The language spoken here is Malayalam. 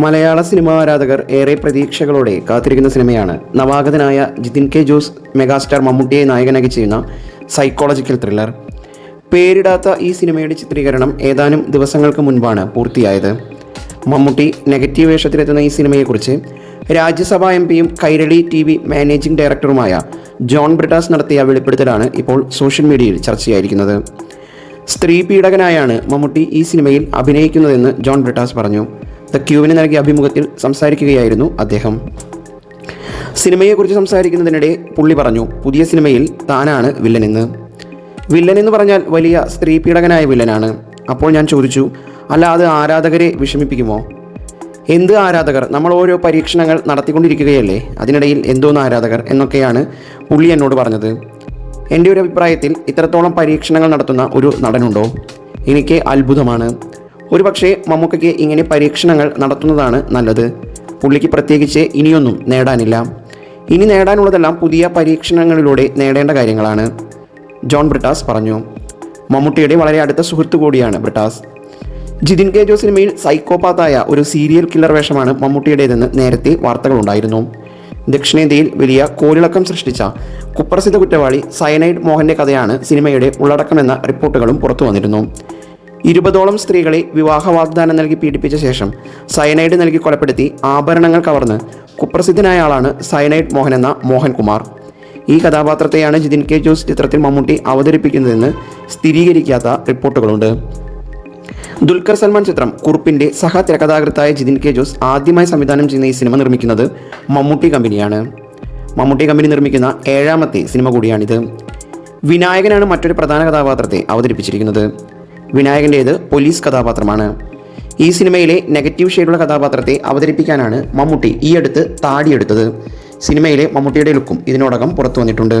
മലയാള സിനിമാ ആരാധകർ ഏറെ പ്രതീക്ഷകളോടെ കാത്തിരിക്കുന്ന സിനിമയാണ്. നവാഗതനായ ജിതിൻ കെ ജോസ് മെഗാസ്റ്റാർ മമ്മൂട്ടിയെ നായകനാക്കി ചെയ്യുന്ന സൈക്കോളജിക്കൽ ത്രില്ലർ പേരിടാത്ത ഈ സിനിമയുടെ ചിത്രീകരണം ഏതാനും ദിവസങ്ങൾക്ക് മുൻപാണ് പൂർത്തിയായത്. മമ്മൂട്ടി നെഗറ്റീവ് വേഷത്തിലെത്തുന്ന ഈ സിനിമയെക്കുറിച്ച് രാജ്യസഭാ എം പിയും കൈരളി ടി വി മാനേജിംഗ് ഡയറക്ടറുമായ ജോൺ ബ്രിട്ടാസ് നടത്തിയ വെളിപ്പെടുത്തലാണ് ഇപ്പോൾ സോഷ്യൽ മീഡിയയിൽ ചർച്ചയായിരിക്കുന്നത്. സ്ത്രീ പീഡകനായാണ് മമ്മൂട്ടി ഈ സിനിമയിൽ അഭിനയിക്കുന്നതെന്ന് ജോൺ ബ്രിട്ടാസ് പറഞ്ഞു. ദ ക്യൂവിന് നൽകിയ അഭിമുഖത്തിൽ സംസാരിക്കുകയായിരുന്നു അദ്ദേഹം. സിനിമയെക്കുറിച്ച് സംസാരിക്കുന്നതിനിടെ പുള്ളി പറഞ്ഞു പുതിയ സിനിമയിൽ താനാണ് വില്ലനെന്ന്. വില്ലനെന്ന് പറഞ്ഞാൽ വലിയ സ്ത്രീ പീഡകനായ വില്ലനാണ്. അപ്പോൾ ഞാൻ ചോദിച്ചു അല്ല അത് ആരാധകരെ വിഷമിപ്പിക്കുമോ? എന്ത് ആരാധകർ? നമ്മൾ ഓരോ പരീക്ഷണങ്ങൾ നടത്തിക്കൊണ്ടിരിക്കുകയല്ലേ? അതിനിടയിൽ എന്തോന്ന് ആരാധകർ? എന്നൊക്കെയാണ് പുള്ളി എന്നോട് പറഞ്ഞത്. എന്റെ ഒരു അഭിപ്രായത്തിൽ ഇത്രത്തോളം പരീക്ഷണങ്ങൾ നടത്തുന്ന ഒരു നടനുണ്ടോ? എനിക്ക് അത്ഭുതമാണ്. ഒരുപക്ഷെ മമ്മൂക്കയ്ക്ക് ഇങ്ങനെ പരീക്ഷണങ്ങൾ നടത്തുന്നതാണ് നല്ലത്. പുള്ളിക്ക് പ്രത്യേകിച്ച് ഇനിയൊന്നും നേടാനില്ല. ഇനി നേടാനുള്ളതെല്ലാം പുതിയ പരീക്ഷണങ്ങളിലൂടെ നേടേണ്ട കാര്യങ്ങളാണ്. ജോൺ ബ്രിട്ടാസ് പറഞ്ഞു. മമ്മൂട്ടിയുടെ വളരെ അടുത്ത സുഹൃത്തു കൂടിയാണ് ബ്രിട്ടാസ്. ജിതിൻ കെ ജോ സിനിമയിൽ സൈക്കോപാത്തായ ഒരു സീരിയൽ കില്ലർ വേഷമാണ് മമ്മൂട്ടിയുടേതെന്ന് നേരത്തെ വാർത്തകളുണ്ടായിരുന്നു. ദക്ഷിണേന്ത്യയിൽ വലിയ കോലിളക്കം സൃഷ്ടിച്ച കുപ്രസിദ്ധ കുറ്റവാളി സയനൈഡ് മോഹന്റെ കഥയാണ് സിനിമയുടെ ഉള്ളടക്കമെന്ന റിപ്പോർട്ടുകളും പുറത്തു വന്നിരുന്നു ഇരുപതോളം സ്ത്രീകളെ വിവാഹ വാഗ്ദാനം നൽകി പീഡിപ്പിച്ച ശേഷം സയനൈഡ് നൽകി കൊലപ്പെടുത്തി ആഭരണങ്ങൾ കവർന്ന് കുപ്രസിദ്ധനായ ആളാണ് സയനൈഡ് മോഹൻ എന്ന മോഹൻകുമാർ. ഈ കഥാപാത്രത്തെയാണ് ജിതിൻ കെ ജോസ് ചിത്രത്തിൽ മമ്മൂട്ടി അവതരിപ്പിക്കുന്നതെന്ന് സ്ഥിരീകരിക്കാത്ത റിപ്പോർട്ടുകളുണ്ട്. ദുൽഖർ സൽമാൻ ചിത്രം കുറുപ്പിന്റെ സഹ തിരക്കഥാകൃത്തായ ജിതിൻ കെ ജോസ് ആദ്യമായി സംവിധാനം ചെയ്യുന്ന ഈ സിനിമ നിർമ്മിക്കുന്നത് മമ്മൂട്ടി കമ്പനിയാണ്. മമ്മൂട്ടി കമ്പനി നിർമ്മിക്കുന്ന ഏഴാമത്തെ സിനിമ കൂടിയാണിത്. വിനായകനാണ് മറ്റൊരു പ്രധാന കഥാപാത്രത്തെ അവതരിപ്പിച്ചിരിക്കുന്നത്. വിനായകന്റേത് പോലീസ് കഥാപാത്രമാണ്. ഈ സിനിമയിലെ നെഗറ്റീവ് ഷെയ്ഡുള്ള കഥാപാത്രത്തെ അവതരിപ്പിക്കാനാണ് മമ്മൂട്ടി ഈ അടുത്ത് താടിയെടുത്തത്. സിനിമയിലെ മമ്മൂട്ടിയുടെ ലുക്കും ഇതിനോടകം പുറത്തു വന്നിട്ടുണ്ട്.